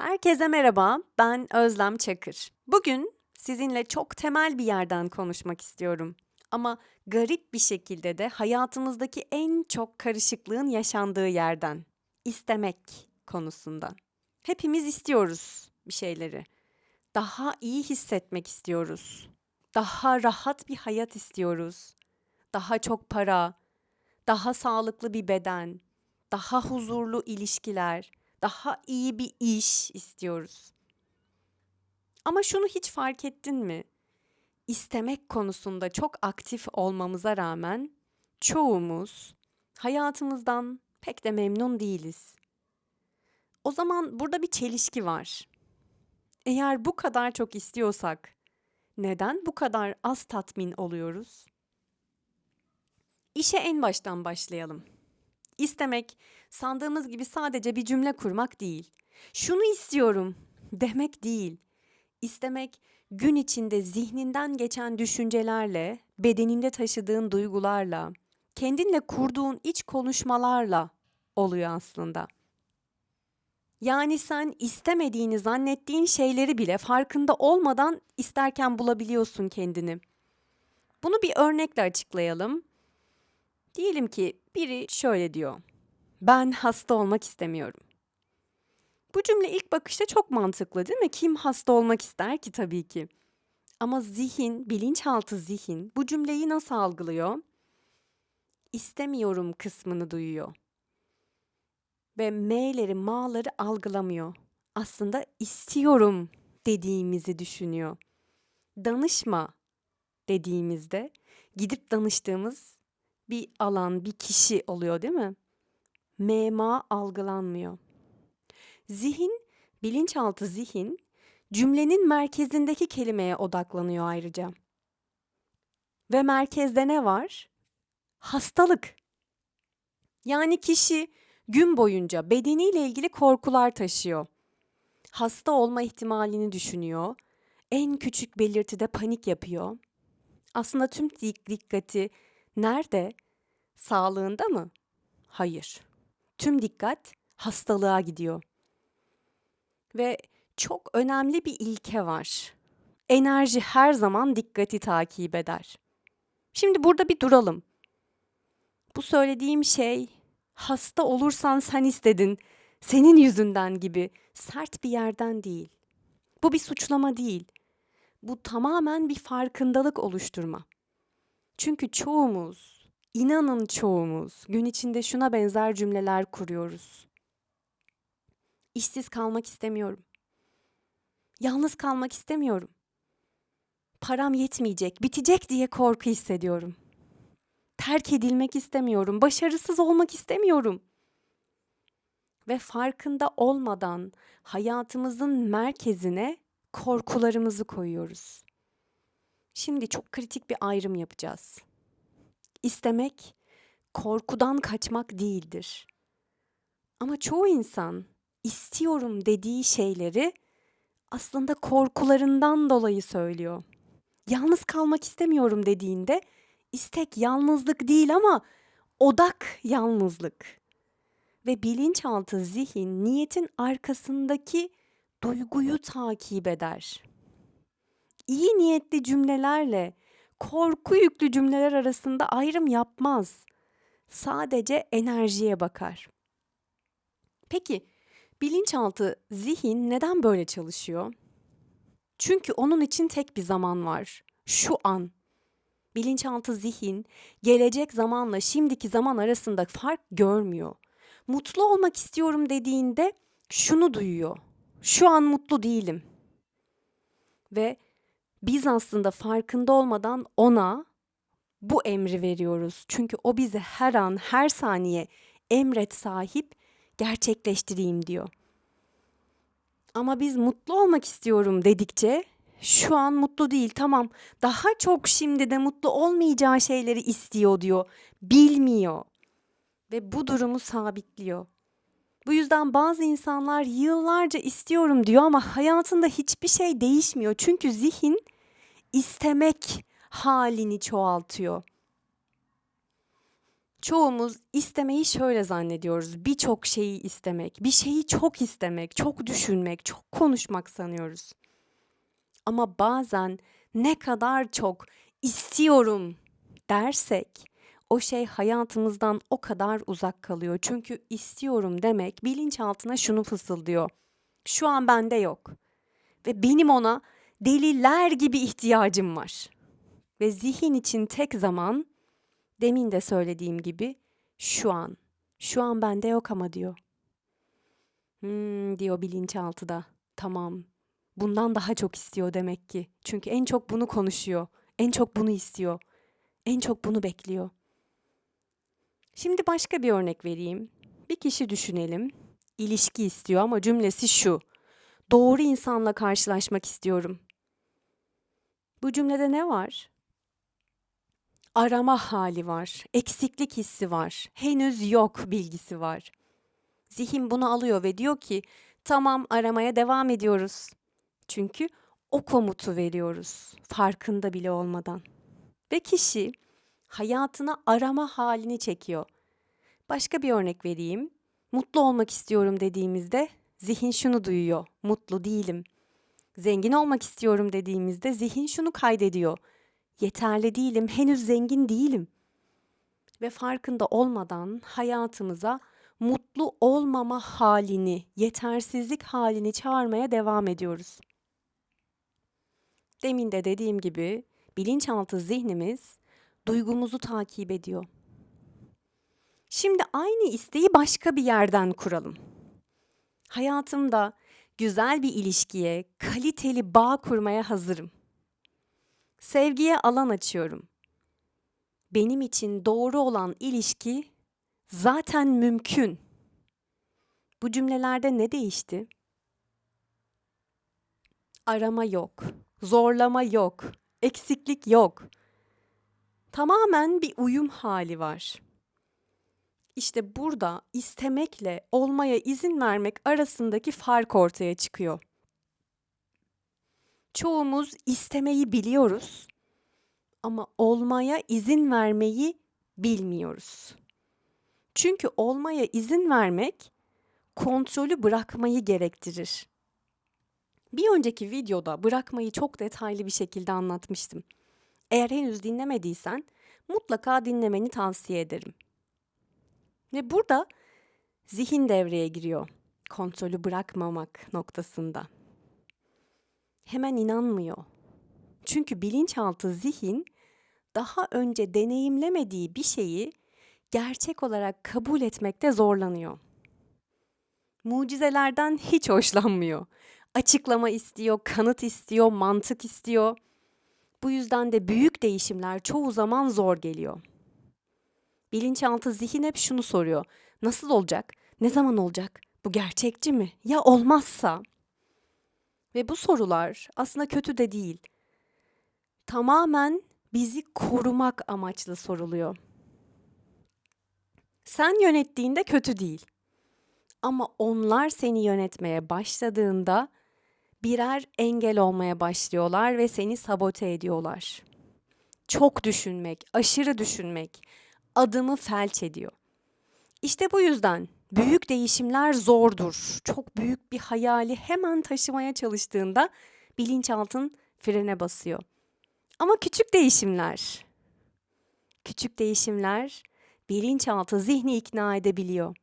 Herkese merhaba, ben Özlem Çakır. Bugün sizinle çok temel bir yerden konuşmak istiyorum. Ama garip bir şekilde de hayatımızdaki en çok karışıklığın yaşandığı yerden. İstemek konusundan. Hepimiz istiyoruz bir şeyleri. Daha iyi hissetmek istiyoruz. Daha rahat bir hayat istiyoruz. Daha çok para, daha sağlıklı bir beden, daha huzurlu ilişkiler, daha iyi bir iş istiyoruz. Ama şunu hiç fark ettin mi? İstemek konusunda çok aktif olmamıza rağmen çoğumuz hayatımızdan pek de memnun değiliz. O zaman burada bir çelişki var. Eğer bu kadar çok istiyorsak neden bu kadar az tatmin oluyoruz? İşe en baştan başlayalım. İstemek sandığımız gibi sadece bir cümle kurmak değil. Şunu istiyorum demek değil. İstemek gün içinde zihninden geçen düşüncelerle, bedeninde taşıdığın duygularla, kendinle kurduğun iç konuşmalarla oluyor aslında. Yani sen istemediğini zannettiğin şeyleri bile farkında olmadan isterken bulabiliyorsun kendini. Bunu bir örnekle açıklayalım. Diyelim ki biri şöyle diyor. Ben hasta olmak istemiyorum. Bu cümle ilk bakışta çok mantıklı değil mi? Kim hasta olmak ister ki tabii ki. Ama zihin, bilinçaltı zihin bu cümleyi nasıl algılıyor? İstemiyorum kısmını duyuyor. Ve M'leri, ma'ları algılamıyor. Aslında istiyorum dediğimizi düşünüyor. Danışma dediğimizde gidip danıştığımız bir alan, bir kişi oluyor değil mi? mema algılanmıyor. Zihin, bilinçaltı zihin cümlenin merkezindeki kelimeye odaklanıyor ayrıca. Ve merkezde ne var? Hastalık. Yani kişi gün boyunca bedeniyle ilgili korkular taşıyor. Hasta olma ihtimalini düşünüyor. En küçük belirtide panik yapıyor. Aslında tüm dikkati nerede? Sağlığında mı? Hayır tüm dikkat hastalığa gidiyor. Ve çok önemli bir ilke var. Enerji her zaman dikkati takip eder. Şimdi burada bir duralım. Bu söylediğim şey hasta olursan sen istedin, senin yüzünden gibi sert bir yerden değil. Bu bir suçlama değil. Bu tamamen bir farkındalık oluşturma. Çünkü çoğumuz İnanın çoğumuz gün içinde şuna benzer cümleler kuruyoruz. İşsiz kalmak istemiyorum. Yalnız kalmak istemiyorum. Param yetmeyecek, bitecek diye korku hissediyorum. Terk edilmek istemiyorum, başarısız olmak istemiyorum. Ve farkında olmadan hayatımızın merkezine korkularımızı koyuyoruz. Şimdi çok kritik bir ayrım yapacağız. İstemek korkudan kaçmak değildir. Ama çoğu insan istiyorum dediği şeyleri aslında korkularından dolayı söylüyor. Yalnız kalmak istemiyorum dediğinde istek yalnızlık değil ama odak yalnızlık. Ve bilinçaltı zihin niyetin arkasındaki duyguyu takip eder. İyi niyetli cümlelerle korku yüklü cümleler arasında ayrım yapmaz. Sadece enerjiye bakar. Peki bilinçaltı zihin neden böyle çalışıyor? Çünkü onun için tek bir zaman var. Şu an. Bilinçaltı zihin gelecek zamanla şimdiki zaman arasında fark görmüyor. Mutlu olmak istiyorum dediğinde şunu duyuyor. Şu an mutlu değilim. Ve biz aslında farkında olmadan ona bu emri veriyoruz. Çünkü o bize her an, her saniye emret sahip gerçekleştireyim diyor. Ama biz mutlu olmak istiyorum dedikçe şu an mutlu değil tamam daha çok şimdi de mutlu olmayacağı şeyleri istiyor diyor. Bilmiyor ve bu durumu sabitliyor. Bu yüzden bazı insanlar yıllarca istiyorum diyor ama hayatında hiçbir şey değişmiyor. Çünkü zihin istemek halini çoğaltıyor. Çoğumuz istemeyi şöyle zannediyoruz. Birçok şeyi istemek, bir şeyi çok istemek, çok düşünmek, çok konuşmak sanıyoruz. Ama bazen ne kadar çok istiyorum dersek o şey hayatımızdan o kadar uzak kalıyor. Çünkü istiyorum demek bilinçaltına şunu fısıldıyor. Şu an bende yok. Ve benim ona deliler gibi ihtiyacım var. Ve zihin için tek zaman demin de söylediğim gibi şu an. Şu an bende yok ama diyor. Hmm, diyor bilinçaltı da. Tamam. Bundan daha çok istiyor demek ki. Çünkü en çok bunu konuşuyor. En çok bunu istiyor. En çok bunu bekliyor. Şimdi başka bir örnek vereyim. Bir kişi düşünelim. İlişki istiyor ama cümlesi şu. Doğru insanla karşılaşmak istiyorum. Bu cümlede ne var? Arama hali var, eksiklik hissi var, henüz yok bilgisi var. Zihin bunu alıyor ve diyor ki, tamam aramaya devam ediyoruz. Çünkü o komutu veriyoruz farkında bile olmadan. Ve kişi hayatına arama halini çekiyor. Başka bir örnek vereyim. Mutlu olmak istiyorum dediğimizde zihin şunu duyuyor. Mutlu değilim. Zengin olmak istiyorum dediğimizde zihin şunu kaydediyor. Yeterli değilim, henüz zengin değilim. Ve farkında olmadan hayatımıza mutlu olmama halini, yetersizlik halini çağırmaya devam ediyoruz. Demin de dediğim gibi bilinçaltı zihnimiz duygumuzu takip ediyor. Şimdi aynı isteği başka bir yerden kuralım. Hayatımda güzel bir ilişkiye, kaliteli bağ kurmaya hazırım. Sevgiye alan açıyorum. Benim için doğru olan ilişki zaten mümkün. Bu cümlelerde ne değişti? Arama yok, zorlama yok, eksiklik yok. Tamamen bir uyum hali var. İşte burada istemekle olmaya izin vermek arasındaki fark ortaya çıkıyor. Çoğumuz istemeyi biliyoruz ama olmaya izin vermeyi bilmiyoruz. Çünkü olmaya izin vermek kontrolü bırakmayı gerektirir. Bir önceki videoda bırakmayı çok detaylı bir şekilde anlatmıştım. Eğer henüz dinlemediysen mutlaka dinlemeni tavsiye ederim. Ve burada zihin devreye giriyor. Kontrolü bırakmamak noktasında. Hemen inanmıyor. Çünkü bilinçaltı zihin daha önce deneyimlemediği bir şeyi gerçek olarak kabul etmekte zorlanıyor. Mucizelerden hiç hoşlanmıyor. Açıklama istiyor, kanıt istiyor, mantık istiyor. Bu yüzden de büyük değişimler çoğu zaman zor geliyor. Bilinçaltı zihin hep şunu soruyor. Nasıl olacak? Ne zaman olacak? Bu gerçekçi mi? Ya olmazsa? Ve bu sorular aslında kötü de değil. Tamamen bizi korumak amaçlı soruluyor. Sen yönettiğinde kötü değil. Ama onlar seni yönetmeye başladığında birer engel olmaya başlıyorlar ve seni sabote ediyorlar. Çok düşünmek, aşırı düşünmek adımı felç ediyor. İşte bu yüzden büyük değişimler zordur. Çok büyük bir hayali hemen taşımaya çalıştığında bilinçaltın frene basıyor. Ama küçük değişimler, küçük değişimler bilinçaltı zihni ikna edebiliyor.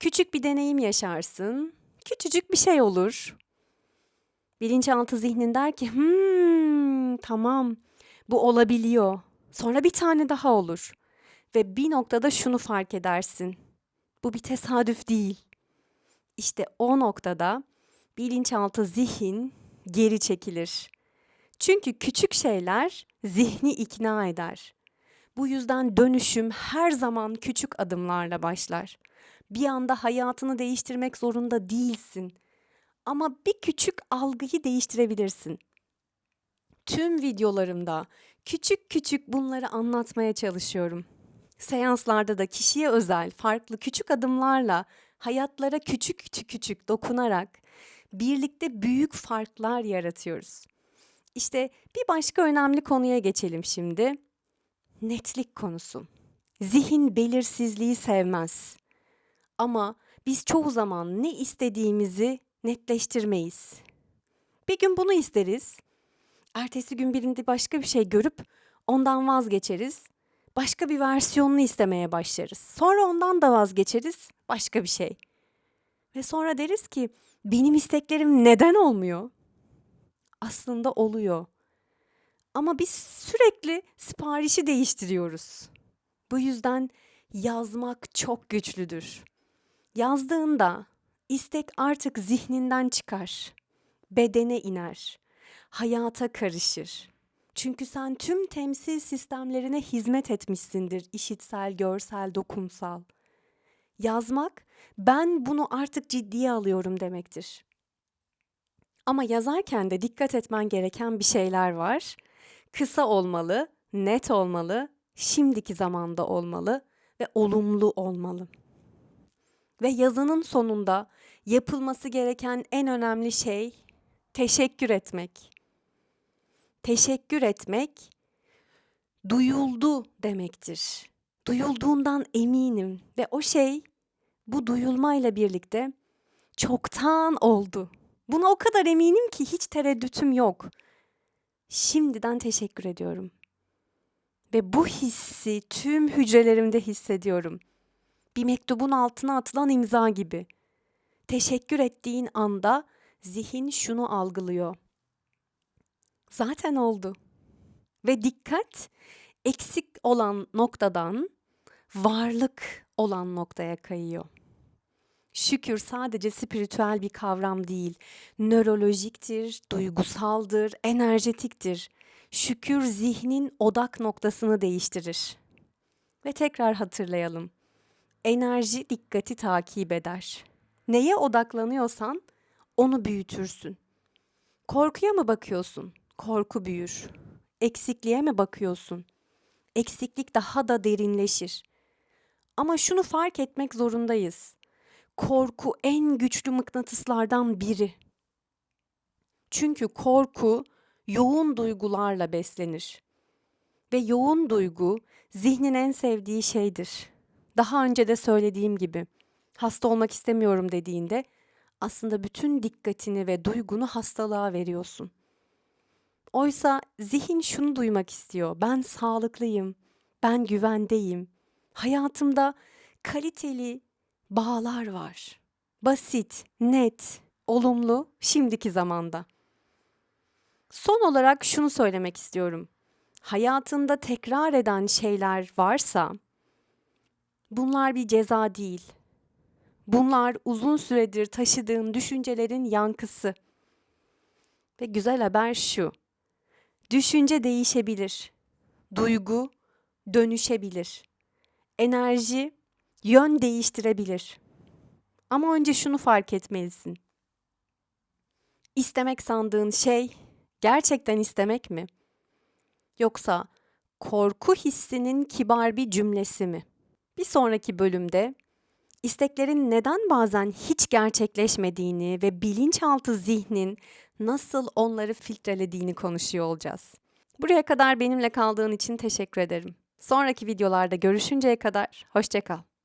Küçük bir deneyim yaşarsın, küçücük bir şey olur. Bilinçaltı zihnin der ki, hmm, tamam bu olabiliyor. Sonra bir tane daha olur. Ve bir noktada şunu fark edersin. Bu bir tesadüf değil. İşte o noktada bilinçaltı zihin geri çekilir. Çünkü küçük şeyler zihni ikna eder. Bu yüzden dönüşüm her zaman küçük adımlarla başlar. Bir anda hayatını değiştirmek zorunda değilsin. Ama bir küçük algıyı değiştirebilirsin. Tüm videolarımda küçük küçük bunları anlatmaya çalışıyorum. Seanslarda da kişiye özel farklı küçük adımlarla hayatlara küçük küçük küçük dokunarak birlikte büyük farklar yaratıyoruz. İşte bir başka önemli konuya geçelim şimdi. Netlik konusu. Zihin belirsizliği sevmez. Ama biz çoğu zaman ne istediğimizi netleştirmeyiz. Bir gün bunu isteriz. Ertesi gün birinde başka bir şey görüp ondan vazgeçeriz. Başka bir versiyonunu istemeye başlarız. Sonra ondan da vazgeçeriz. Başka bir şey. Ve sonra deriz ki benim isteklerim neden olmuyor? Aslında oluyor. Ama biz sürekli siparişi değiştiriyoruz. Bu yüzden yazmak çok güçlüdür. Yazdığında istek artık zihninden çıkar. Bedene iner. Hayata karışır. Çünkü sen tüm temsil sistemlerine hizmet etmişsindir. işitsel, görsel, dokunsal. Yazmak ben bunu artık ciddiye alıyorum demektir. Ama yazarken de dikkat etmen gereken bir şeyler var. Kısa olmalı, net olmalı, şimdiki zamanda olmalı ve olumlu olmalı. Ve yazının sonunda yapılması gereken en önemli şey teşekkür etmek. Teşekkür etmek duyuldu demektir. Duyulduğundan eminim ve o şey bu duyulmayla birlikte çoktan oldu. Buna o kadar eminim ki hiç tereddütüm yok. Şimdiden teşekkür ediyorum. Ve bu hissi tüm hücrelerimde hissediyorum. Bir mektubun altına atılan imza gibi. Teşekkür ettiğin anda zihin şunu algılıyor. Zaten oldu. Ve dikkat eksik olan noktadan varlık olan noktaya kayıyor. Şükür sadece spiritüel bir kavram değil, nörolojiktir, duygusaldır, enerjetiktir. Şükür zihnin odak noktasını değiştirir. Ve tekrar hatırlayalım. Enerji dikkati takip eder. Neye odaklanıyorsan onu büyütürsün. Korkuya mı bakıyorsun? Korku büyür. Eksikliğe mi bakıyorsun? Eksiklik daha da derinleşir. Ama şunu fark etmek zorundayız. Korku en güçlü mıknatıslardan biri. Çünkü korku yoğun duygularla beslenir. Ve yoğun duygu zihnin en sevdiği şeydir. Daha önce de söylediğim gibi hasta olmak istemiyorum dediğinde aslında bütün dikkatini ve duygunu hastalığa veriyorsun. Oysa zihin şunu duymak istiyor. Ben sağlıklıyım. Ben güvendeyim. Hayatımda kaliteli bağlar var. Basit, net, olumlu şimdiki zamanda. Son olarak şunu söylemek istiyorum. Hayatında tekrar eden şeyler varsa bunlar bir ceza değil. Bunlar uzun süredir taşıdığın düşüncelerin yankısı. Ve güzel haber şu. Düşünce değişebilir. Duygu dönüşebilir. Enerji yön değiştirebilir. Ama önce şunu fark etmelisin. İstemek sandığın şey gerçekten istemek mi? Yoksa korku hissinin kibar bir cümlesi mi? Bir sonraki bölümde isteklerin neden bazen hiç gerçekleşmediğini ve bilinçaltı zihnin nasıl onları filtrelediğini konuşuyor olacağız. Buraya kadar benimle kaldığın için teşekkür ederim. Sonraki videolarda görüşünceye kadar hoşçakal.